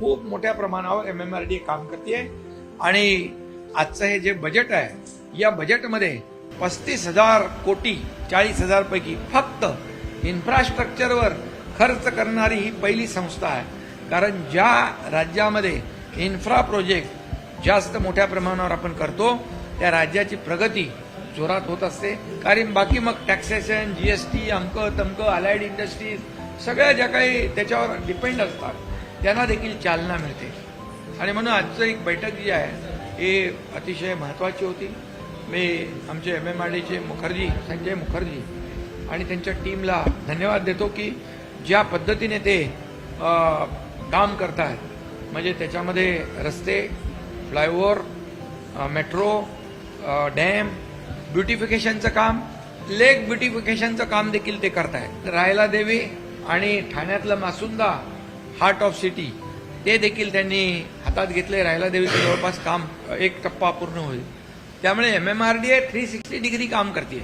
खूप मोठ्या प्रमाणावर एम एम आर डी काम करते आणि आजचं हे जे बजेट आहे या बजेटमध्ये पस्तीस हजार कोटी चाळीस हजार पैकी फक्त इन्फ्रास्ट्रक्चरवर खर्च करणारी ही पहिली संस्था आहे. कारण ज्या राज्यामध्ये इन्फ्रा प्रोजेक्ट जास्त मोठ्या प्रमाणावर आपण करतो त्या राज्याची प्रगती जोरात होत असते. कारण बाकी मग टॅक्सेशन जी एस टी अमकं तमकं अलाइड इंडस्ट्रीज सगळ्या ज्या काही त्याच्यावर डिपेंड असतात. त्यांना देखील चालना मिळते. आणि म्हणून आजचं एक बैठक जी आहे ही अतिशय महत्त्वाची होती. मी आमचे एम एम आर डीचे मुखर्जी संजय मुखर्जी आणि त्यांच्या टीमला धन्यवाद देतो की ज्या पद्धतीने ते काम काम आहेत म्हणजे त्याच्यामध्ये रस्ते फ्लायओव्हर मेट्रो डॅम ब्युटिफिकेशनचं काम लेक ब्युटिफिकेशनचं काम देखील ते करतायत रायला देवी आणि ठाण्यातलं मासुंदा हार्ट ऑफ सिटी ते देखील त्यांनी हातात घेतले राहिला देवीचं जवळपास काम एक टप्पा पूर्ण होईल. त्यामुळे M M R D A three sixty degree काम करते